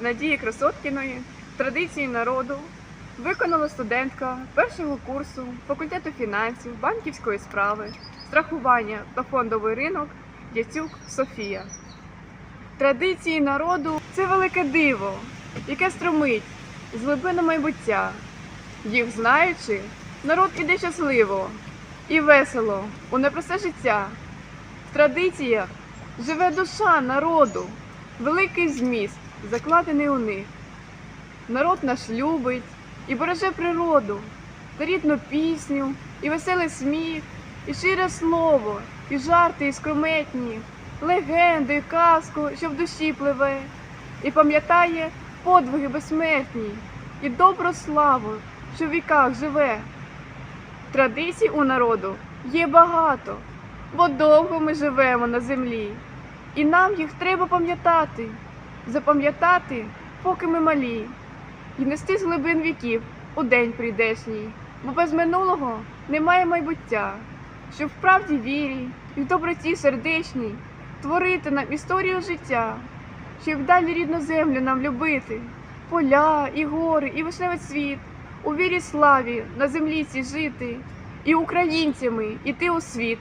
Надії Красоткіної традиції народу виконала студентка першого курсу факультету фінансів, банківської справи, страхування та фондовий ринок Яцюк Софія. Традиції народу це велике диво, яке струмить з глибини майбуття. Їх знаючи, народ іде щасливо і весело у непросте життя. В традиціях живе душа народу, великий зміст, закладений у них. Народ наш любить і береже природу, та рідну пісню, і веселий сміх, і щире слово, і жарти, і скрометні, легенди, і казку, що в душі пливе, і пам'ятає подвиги безсмертні, і добру славу, що в віках живе. Традицій у народу є багато, бо довго ми живемо на землі, і нам їх треба пам'ятати, запам'ятати, поки ми малі, і нести з глибин віків у день прийдешній, бо без минулого немає майбуття, щоб в правді вірі і в доброті сердечній творити нам історію життя, щоб далі рідну землю нам любити, поля і гори, і вишневий цвіт, у вірі славі на землі цій жити, і українцями іти у світ.